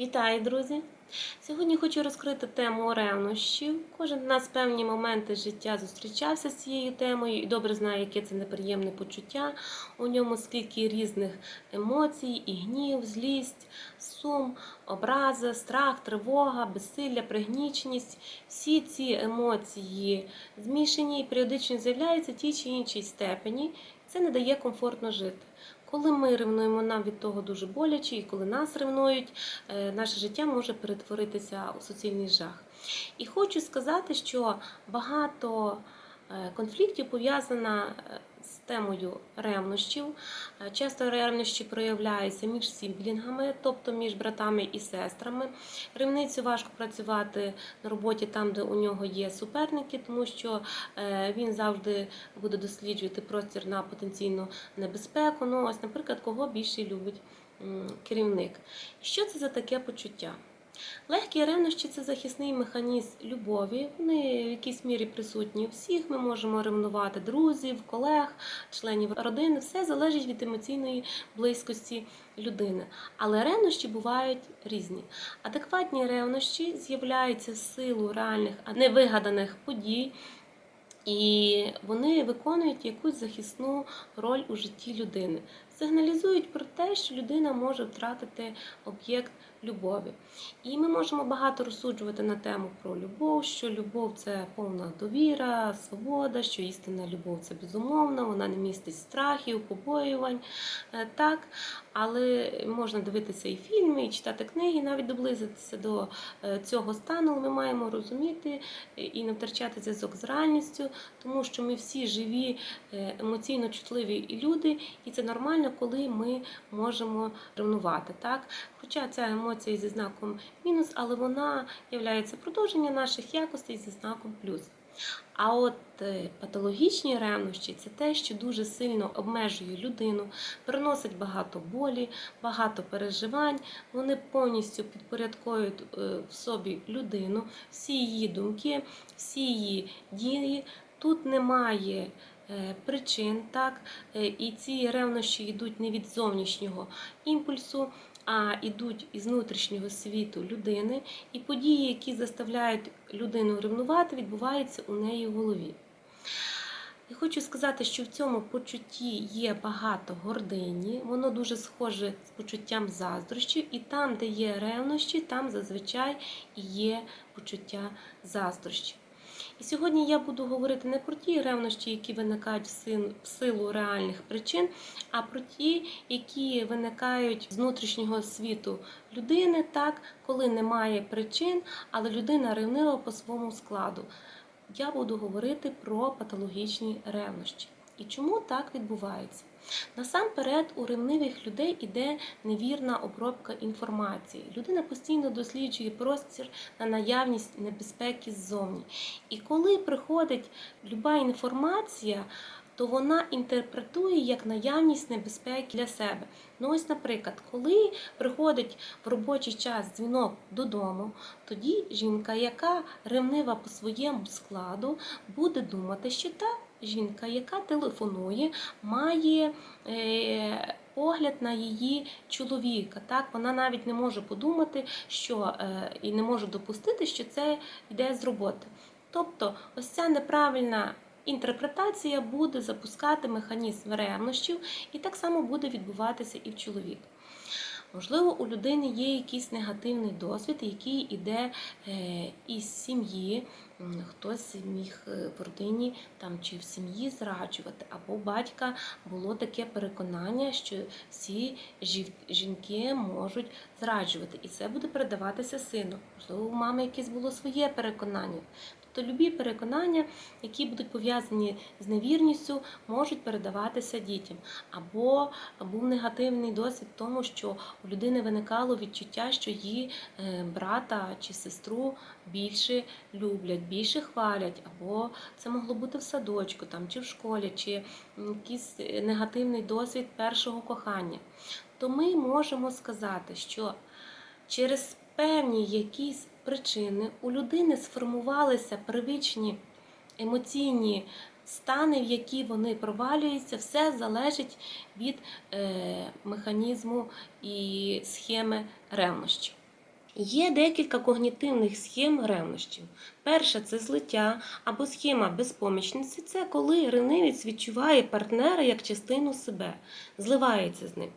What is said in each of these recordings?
Вітаю, друзі! Сьогодні хочу розкрити тему ревнощів. Кожен з нас в певні моменти життя зустрічався з цією темою і добре знає, яке це неприємне почуття. У ньому скільки різних емоцій, і гнів, злість, сум, образа, страх, тривога, безсилля, пригніченість. Всі ці емоції змішані і періодично з'являються в тій чи іншій степені. Це не дає комфортно жити. Коли ми ревнуємо, нам від того дуже боляче, і коли нас ревнують, е, наше життя може перетворитися у суцільний жах. І хочу сказати, що багато е, конфліктів пов'язано е, темою ревнощів. Е, Часто ревнощі проявляються між сіблінгами, тобто між братами і сестрами. Ревницю важко працювати на роботі там, де у нього є суперники, тому що е, він завжди буде досліджувати простір на потенційну небезпеку. Ну, ось, наприклад, кого більше любить керівник. Що це за таке почуття? Легкі ревнощі це захисний механізм любові. Вони в якійсь мірі присутні у всіх. Ми можемо ревнувати друзів, колег, членів родини. Все залежить від емоційної близькості людини. Але ревнощі бувають різні. Адекватні ревнощі з'являються в силу реальних, а не вигаданих подій. І вони виконують якусь захисну роль у житті людини. Сигналізують про те, що людина може втратити об'єкт любові. І ми можемо багато розсуджувати на тему про любов, що любов це повна довіра, свобода, що істинна любов це безумовно, вона не містить страхів, побоювань. Е, Так, але можна дивитися і фільми, і читати книги, навіть доблизитися до е, цього стану. Ми маємо розуміти е, і не втрачати зв'язок з реальністю, тому що ми всі живі, емоційно чутливі люди, і це нормально, коли ми можемо ревнувати. Так? Хоча ця емоція зі знаком мінус, але вона є продовженням наших якостей зі знаком плюс. А от е, патологічні ревнощі це те, що дуже сильно обмежує людину, приносить багато болі, багато переживань. Вони повністю підпорядковують е, в собі людину, всі її думки, всі її дії. Тут немає причин, так, е, і ці ревнощі йдуть не від зовнішнього імпульсу, а йдуть із внутрішнього світу людини, і події, які заставляють людину ревнувати, відбуваються у неї в голові. І хочу сказати, що в цьому почутті є багато гордині, воно дуже схоже з почуттям заздрощів, і там, де є ревнощі, там зазвичай і є почуття заздрощів. І сьогодні я буду говорити не про ті ревнощі, які виникають в силу реальних причин, а про ті, які виникають з внутрішнього світу людини, так, коли немає причин, але людина ревнива по своєму складу. Я буду говорити про патологічні ревнощі. І чому так відбувається? Насамперед, у ревнивих людей іде невірна обробка інформації. Людина постійно досліджує простір на наявність небезпеки ззовні. І коли приходить люба інформація, то вона інтерпретує як наявність небезпеки для себе. Ну ось, наприклад, коли приходить в робочий час дзвінок додому, тоді жінка, яка ревнива по своєму складу, буде думати, що та жінка, яка телефонує, має е, погляд на її чоловіка. Так, вона навіть не може подумати, що е, і не може допустити, що це йде з роботи. Тобто, ось ця неправильна. Інтерпретація буде запускати механізм ревнощів, і так само буде відбуватися і в чоловіка. Можливо, у людини є якийсь негативний досвід, який іде е, із сім'ї. Хтось міг е, в родині там чи в сім'ї зраджувати, або батька було таке переконання, що всі жінки можуть зраджувати, і це буде передаватися сину. Можливо, у мами якесь було своє переконання. Тобто любі переконання, які будуть пов'язані з невірністю, можуть передаватися дітям. Або був негативний досвід в тому, що у людини виникало відчуття, що її е, брата чи сестру більше люблять, більше хвалять, або це могло бути в садочку там, чи в школі, чи якийсь е, негативний досвід першого кохання. То ми можемо сказати, що через певні якісь причини у людини сформувалися первичні емоційні стани, в які вони провалюються, все залежить від е, механізму і схеми ревнощів. Є декілька когнітивних схем ревнощів. Перша це злиття або схема безпомічності. Це коли ревнивець відчуває партнера як частину себе, зливається з ним.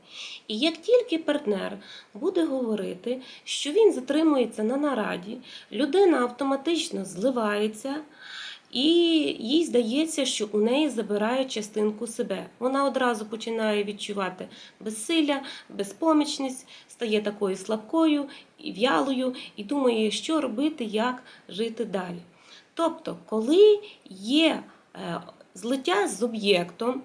І як тільки партнер буде говорити, що він затримується на нараді, людина автоматично зливається. І їй здається, що у неї забирають частинку себе. Вона одразу починає відчувати безсилля, безпомічність, стає такою слабкою і в'ялою і думає, що робити, як жити далі. Тобто, коли є е, злиття з об'єктом,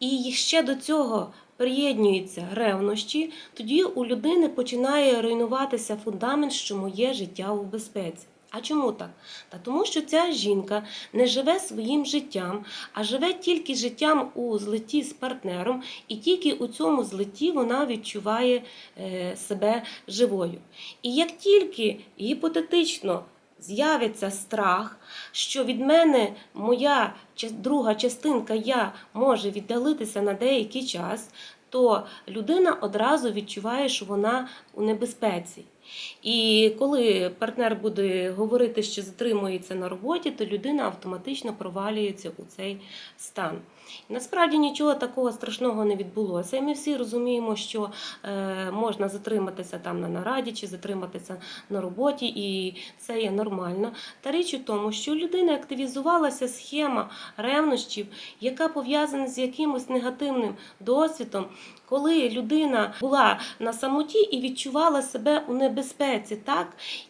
і ще до цього приєднуються ревнощі, тоді у людини починає руйнуватися фундамент, що моє життя у безпеці. А чому так? Та тому, що ця жінка не живе своїм життям, а живе тільки життям у злиті з партнером, і тільки у цьому злиті вона відчуває е, себе живою. І як тільки гіпотетично з'явиться страх, що від мене моя друга частинка я може віддалитися на деякий час, то людина одразу відчуває, що вона у небезпеці. І коли партнер буде говорити, що затримується на роботі, то людина автоматично провалюється у цей стан. Насправді нічого такого страшного не відбулося. І ми всі розуміємо, що е, можна затриматися там на нараді чи затриматися на роботі, і це є нормально. Та річ у тому, що у людини активізувалася схема ревнощів, яка пов'язана з якимось негативним досвідом, коли людина була на самоті і відчувала себе у небезпеці, так?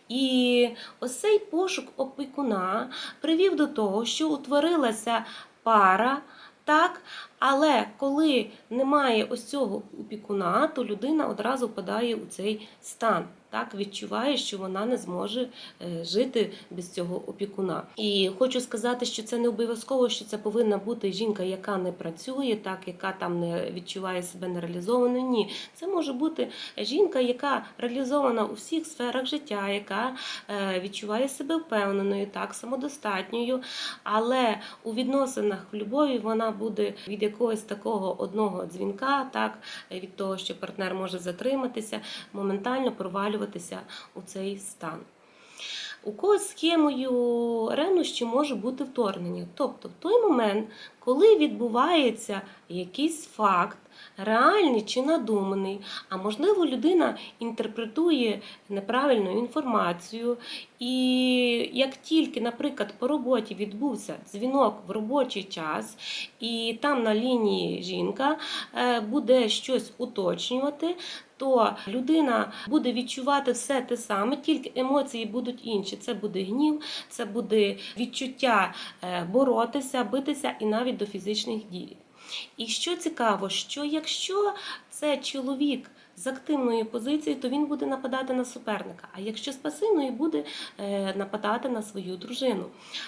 І ось цей пошук опікуна привів до того, що утворилася пара. Так, але коли немає ось цього опікуна, то людина одразу впадає у цей стан. Так, відчуває, що вона не зможе е, жити без цього опікуна. І хочу сказати, що це не обов'язково, що це повинна бути жінка, яка не працює, так яка там не відчуває себе нереалізованою. Ні, це може бути жінка, яка реалізована у всіх сферах життя, яка е, відчуває себе впевненою, так самодостатньою, але у відносинах в любові вона буде від якогось такого одного дзвінка, так від того, що партнер може затриматися, моментально провалюватися у цей стан. У когось схемою ревнощі може бути вторгнення. Тобто, в той момент, коли відбувається якийсь факт, реальний чи надуманий, а можливо, людина інтерпретує неправильну інформацію, і як тільки, наприклад, по роботі відбувся дзвінок в робочий час, і там на лінії жінка е, буде щось уточнювати, то людина буде відчувати все те саме, тільки емоції будуть інші. Це буде гнів, це буде відчуття е, боротися, битися і навіть до фізичних дій. І що цікаво, що якщо це чоловік з активної позиції, то він буде нападати на суперника. А якщо з пасивної, буде е, нападати на свою дружину.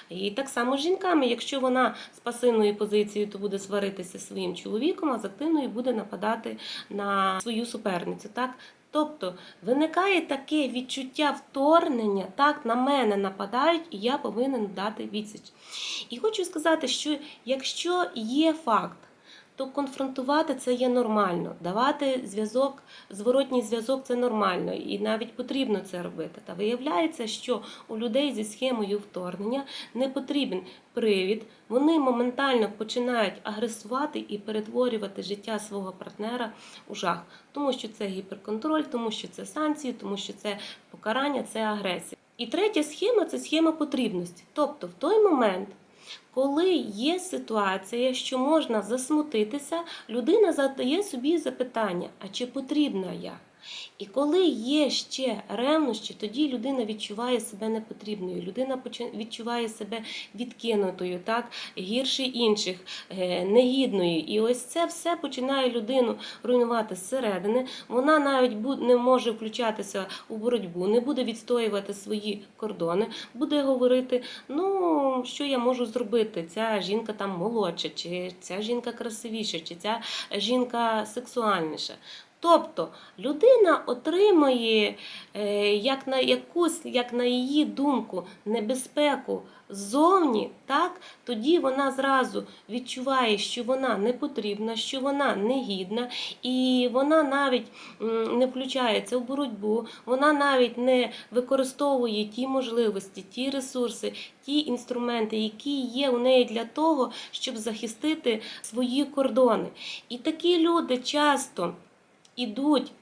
І так само з жінками, якщо вона з пасивної позиції, то буде сваритися своїм чоловіком, а з активної буде нападати на свою суперницю. Так? Тобто виникає таке відчуття вторгнення, так, на мене нападають, і я повинен дати відсіч. І хочу сказати, що якщо є факт, то конфронтувати це є нормально. Давати зв'язок, зворотній зв'язок це нормально, і навіть потрібно це робити. Та виявляється, що у людей зі схемою вторгнення не потрібен привід. Вони моментально починають агресувати і перетворювати життя свого партнера у жах, тому що це гіперконтроль, тому що це санкції, тому що це покарання, це агресія. І третя схема це схема потрібності. Тобто, в той момент, коли є ситуація, що можна засмутитися, людина задає собі запитання: а чи потрібна я? І коли є ще ревнощі, тоді людина відчуває себе непотрібною, людина відчуває себе відкинутою, так гірше інших, е, негідною. І ось це все починає людину руйнувати зсередини. Вона навіть не може включатися у боротьбу, не буде відстоювати свої кордони, буде говорити: ну що я можу зробити? Ця жінка там молодша, чи ця жінка красивіша, чи ця жінка сексуальніша. Тобто людина отримує е, як на якусь, як на її думку, небезпеку ззовні, так, тоді вона зразу відчуває, що вона не потрібна, що вона негідна, і вона навіть не включається в боротьбу, вона навіть не використовує ті можливості, ті ресурси, ті інструменти, які є у неї для того, щоб захистити свої кордони. І такі люди часто ідуть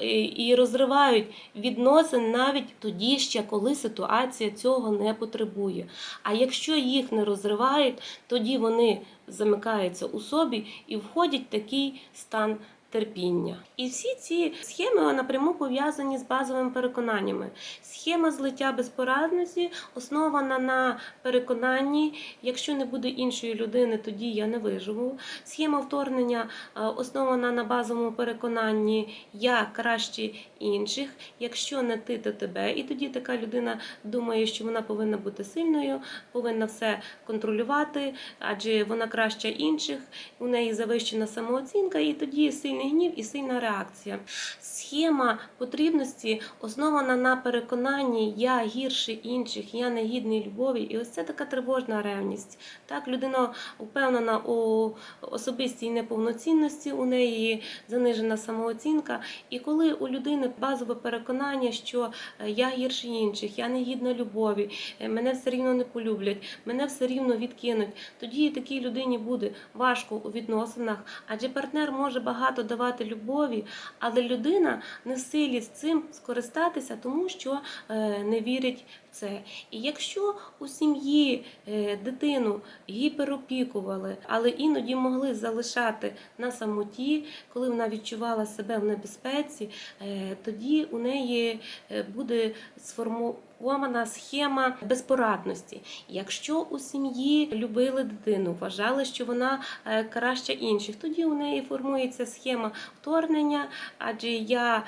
е, і розривають відносини навіть тоді ще, коли ситуація цього не потребує. А якщо їх не розривають, тоді вони замикаються у собі і входять в такий стан. Терпіння. І всі ці схеми напряму пов'язані з базовими переконаннями. Схема злиття безпорадності основана на переконанні, якщо не буде іншої людини, тоді я не виживу. Схема вторгнення е, основана на базовому переконанні я краще інших. Якщо не ти, то тебе. І тоді така людина думає, що вона повинна бути сильною, повинна все контролювати, адже вона краща інших, у неї завищена самооцінка, і тоді сильний гнів і сильна реакція. Схема потрібності основана на переконанні я гірше інших, я не гідний любові. І ось це така тривожна ревність. Так, людина впевнена у особистій неповноцінності, у неї занижена самооцінка. І коли у людини базове переконання, що е, я гірше інших, я не гідна любові, е, мене все рівно не полюблять, мене все рівно відкинуть, тоді такій людині буде важко у відносинах, адже партнер може багато давати любові, але людина не в силі з цим скористатися, тому що е, не вірить це. І якщо у сім'ї е, дитину гіперопікували, але іноді могли залишати на самоті, коли вона відчувала себе в небезпеці, е, тоді у неї е, буде сформована схема безпорадності. Якщо у сім'ї любили дитину, вважали, що вона краща інших, тоді у неї формується схема вторгнення, адже я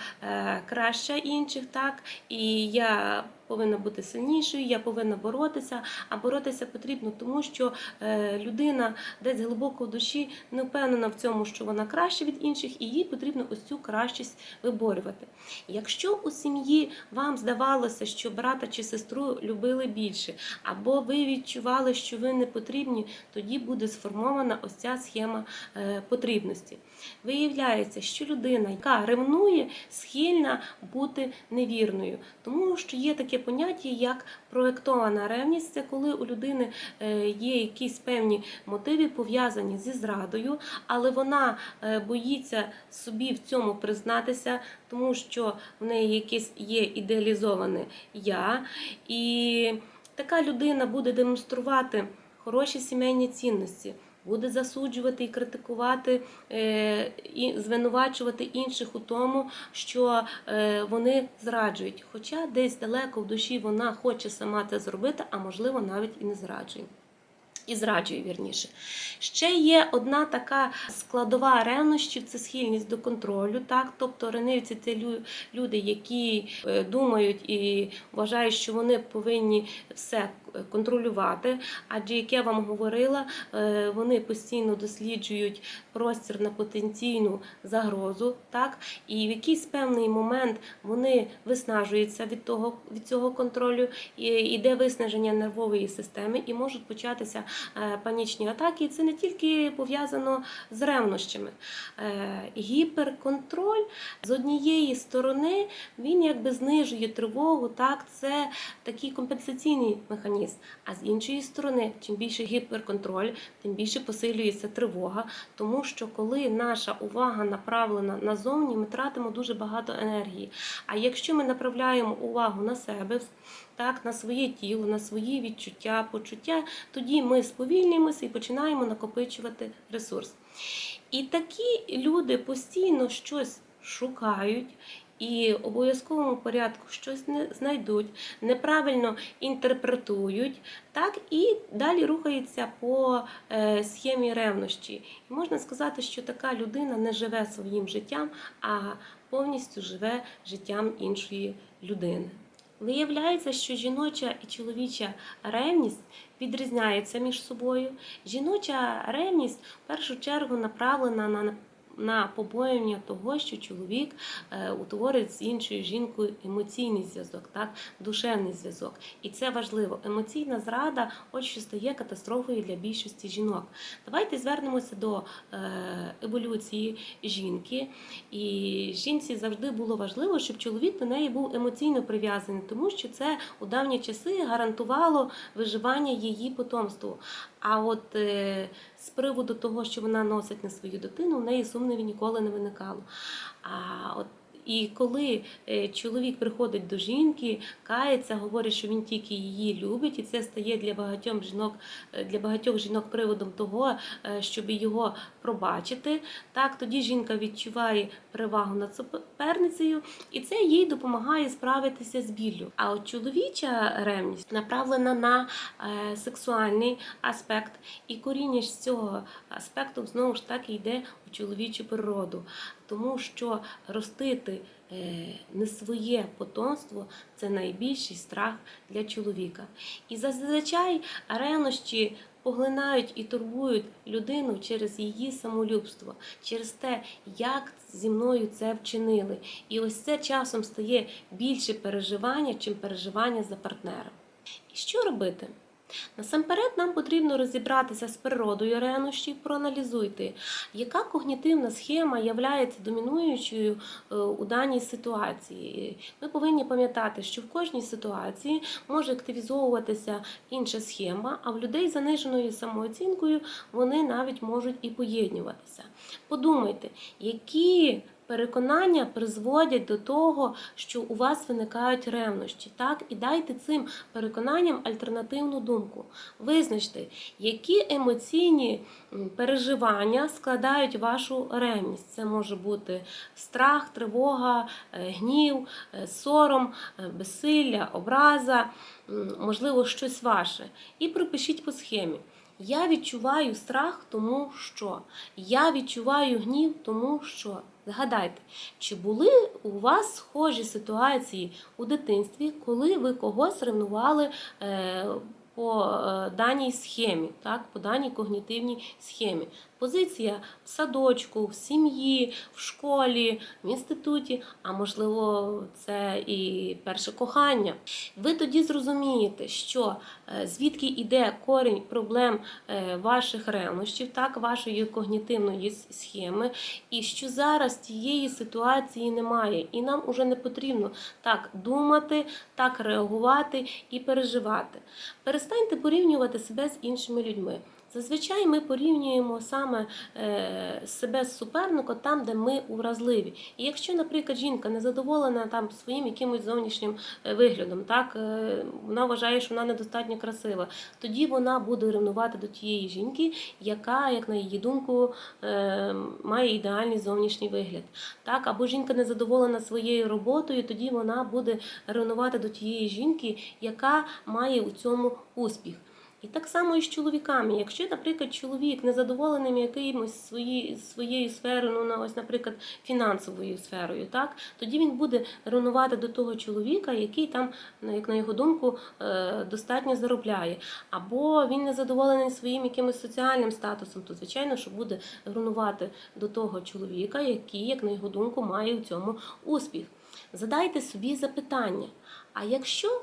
краща інших, так і я. Повинна бути сильнішою, я повинна боротися. А боротися потрібно, тому що е, людина десь глибоко в душі не впевнена в цьому, що вона краще від інших, і їй потрібно ось цю кращість виборювати. Якщо у сім'ї вам здавалося, що брата чи сестру любили більше, або ви відчували, що ви не потрібні, тоді буде сформована ось ця схема е, потрібності. Виявляється, що людина, яка ревнує, схильна бути невірною, тому що є таке поняття, як проєктована ревність, це коли у людини е, є якісь певні мотиви пов'язані зі зрадою, але вона е, боїться собі в цьому признатися, тому що в неї якесь є ідеалізоване я. І така людина буде демонструвати хороші сімейні цінності. Буде засуджувати і критикувати е, і звинувачувати інших у тому, що е, вони зраджують. Хоча десь далеко в душі вона хоче сама це зробити, а можливо навіть і не зраджує. І зраджує вірніше. Ще є одна така складова ревнощів це схильність до контролю. Так? Тобто ренивці це лю- люди, які е, думають і вважають, що вони повинні все контролювати. Адже, як я вам говорила, е, вони постійно досліджують простір на потенційну загрозу, так? і в якийсь певний момент вони виснажуються від, того, від цього контролю, і йде виснаження нервової системи, і можуть початися е, панічні атаки. І це не тільки пов'язано з ревнощами. Е, Гіперконтроль з однієї сторони він якби знижує тривогу, так, це такий компенсаційний механізм. А з іншої сторони, чим більше гіперконтроль, тим більше посилюється тривога, тому що коли наша увага направлена назовні, ми тратимо дуже багато енергії. А якщо ми направляємо увагу на себе, так, на своє тіло, на свої відчуття, почуття, тоді ми сповільнюємося і починаємо накопичувати ресурс. І такі люди постійно щось шукають. І в обов'язковому порядку щось не знайдуть, неправильно інтерпретують, так і далі рухаються по е, схемі ревнощі. І можна сказати, що така людина не живе своїм життям, а повністю живе життям іншої людини. Виявляється, що жіноча і чоловіча ревність відрізняються між собою. Жіноча ревність в першу чергу направлена на на побоювання того, що чоловік е, утворить з іншою жінкою емоційний зв'язок, так, душевний зв'язок. І це важливо. Емоційна зрада, от що стає катастрофою для більшості жінок. Давайте звернемося до е, еволюції жінки. І жінці завжди було важливо, щоб чоловік до неї був емоційно прив'язаний, тому що це у давні часи гарантувало виживання її потомству. А от е, з приводу того, що вона носить на свою дитину, в неї сумнівів ніколи не виникало. А от і коли е, чоловік приходить до жінки, кається, говорить, що він тільки її любить, і це стає для багатьох жінок, е, для багатьох жінок приводом того, е, щоб його пробачити. Так, тоді жінка відчуває перевагу над суперницею, і це їй допомагає справитися з біллю. А от чоловіча ревність направлена на сексуальний аспект, і коріння з цього аспекту знову ж таки йде чоловічу природу, тому що ростити е, не своє потомство це найбільший страх для чоловіка. І зазвичай ревнощі поглинають і турбують людину через її самолюбство, через те, як зі мною це вчинили. І ось це часом стає більше переживання, чим переживання за партнера. І що робити? Насамперед нам потрібно розібратися з природою ревнощів, проаналізуйте, яка когнітивна схема є домінуючою е, у даній ситуації. Ми повинні пам'ятати, що в кожній ситуації може активізовуватися інша схема, а в людей з заниженою самооцінкою вони навіть можуть і поєднуватися. Подумайте, які переконання призводять до того, що у вас виникають ревнощі. Так? І дайте цим переконанням альтернативну думку. Визначте, які емоційні переживання складають вашу ревність. Це може бути страх, тривога, е, гнів, е, сором, е, безсилля, образа, можливо, щось ваше. І пропишіть по схемі. Я відчуваю страх, тому що я відчуваю гнів, тому що. Згадайте, чи були у вас схожі ситуації у дитинстві, коли ви когось ревнували е, по е, даній схемі, так, по даній когнітивній схемі? Позиція в садочку, в сім'ї, в школі, в інституті, а можливо, це і перше кохання. Ви тоді зрозумієте, що е, звідки йде корінь проблем е, ваших ревнощів, так, вашої когнітивної схеми, і що зараз тієї ситуації немає, і нам уже не потрібно так думати, так реагувати і переживати. Перестаньте порівнювати себе з іншими людьми. Зазвичай ми порівнюємо саме е, себе з суперником там, де ми уразливі. І якщо, наприклад, жінка не задоволена там своїм якимось зовнішнім е, виглядом, так е, вона вважає, що вона недостатньо красива, тоді вона буде ревнувати до тієї жінки, яка, як на її думку, має ідеальний зовнішній вигляд. Так, або жінка не задоволена своєю роботою, тоді вона буде ревнувати до тієї жінки, яка має у цьому успіх. І так само і з чоловіками. Якщо, наприклад, чоловік незадоволений якимось свої, своєю сферою, ну, на- ось, наприклад, фінансовою сферою, так, тоді він буде ревнувати до того чоловіка, який там, ну, як на його думку, е, достатньо заробляє. Або він незадоволений своїм якимось соціальним статусом, то звичайно, що буде ревнувати до того чоловіка, який, як на його думку, має у цьому успіх. Задайте собі запитання: а якщо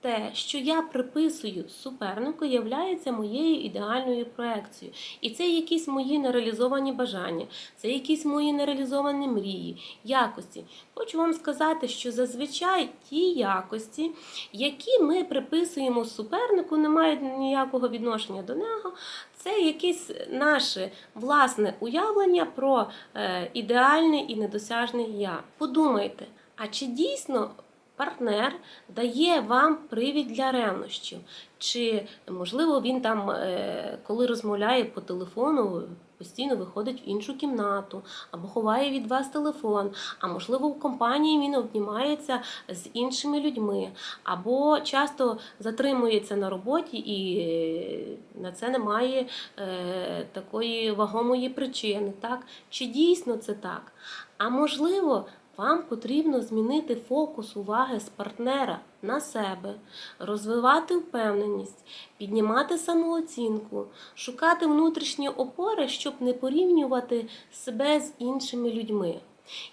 те, що я приписую супернику, являється моєю ідеальною проекцією. І це якісь мої нереалізовані бажання, це якісь мої нереалізовані мрії, якості. Хочу вам сказати, що зазвичай ті якості, які ми приписуємо супернику, не мають ніякого відношення до нього. Це якесь наше власне уявлення про е, ідеальне і недосяжне я. Подумайте, а чи дійсно партнер дає вам привід для ревнощів. Чи можливо він там, е, коли розмовляє по телефону, постійно виходить в іншу кімнату або ховає від вас телефон, а можливо в компанії він обнімається з іншими людьми, або часто затримується на роботі і е, на це немає е, такої вагомої причини. Так? Чи дійсно це так? А можливо, Вам потрібно змінити фокус уваги з партнера на себе, розвивати впевненість, піднімати самооцінку, шукати внутрішні опори, щоб не порівнювати себе з іншими людьми.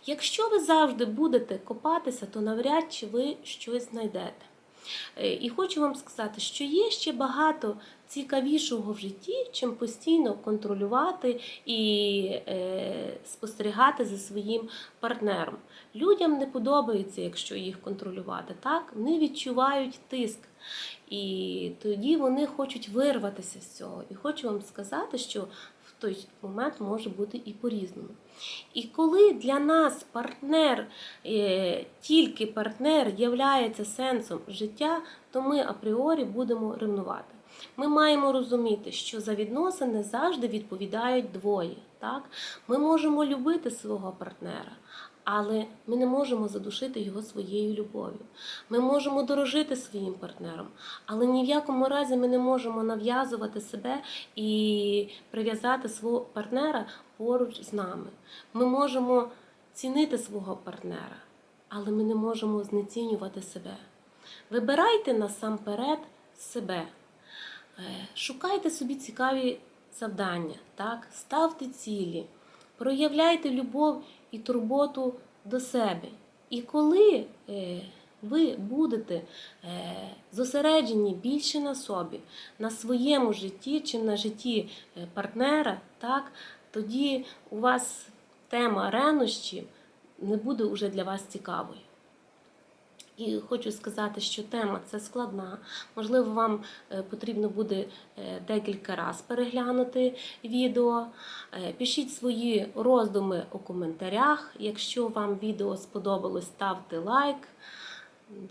Якщо ви завжди будете копатися, то навряд чи ви щось знайдете. Е, І хочу вам сказати, що є ще багато цікавішого в житті, чим постійно контролювати і е, спостерігати за своїм партнером. Людям не подобається, якщо їх контролювати. Так? Вони відчувають тиск. І тоді вони хочуть вирватися з цього. І хочу вам сказати, що той момент може бути і по-різному. І коли для нас партнер, е, тільки партнер являється сенсом життя, то ми апріорі будемо ревнувати. Ми маємо розуміти, що за відносини завжди відповідають двоє. Так? Ми можемо любити свого партнера, але ми не можемо задушити його своєю любов'ю. Ми можемо дорожити своїм партнером, але ні в якому разі ми не можемо нав'язувати себе і прив'язати свого партнера поруч з нами. Ми можемо цінити свого партнера, але ми не можемо знецінювати себе. Вибирайте насамперед себе. Е, Шукайте собі цікаві завдання, так? ставте цілі, проявляйте любов і турботу до себе. І коли е, ви будете е, зосереджені більше на собі, на своєму житті чи на житті е, партнера, так, тоді у вас тема ревнощів не буде вже для вас цікавою. І хочу сказати, що тема це складна. Можливо, вам е, потрібно буде е, декілька разів переглянути відео. Е, Пишіть свої роздуми у коментарях. Якщо вам відео сподобалось, ставте лайк.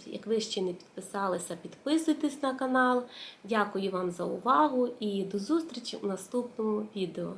Як ви ще не підписалися, підписуйтесь на канал. Дякую вам за увагу і до зустрічі у наступному відео.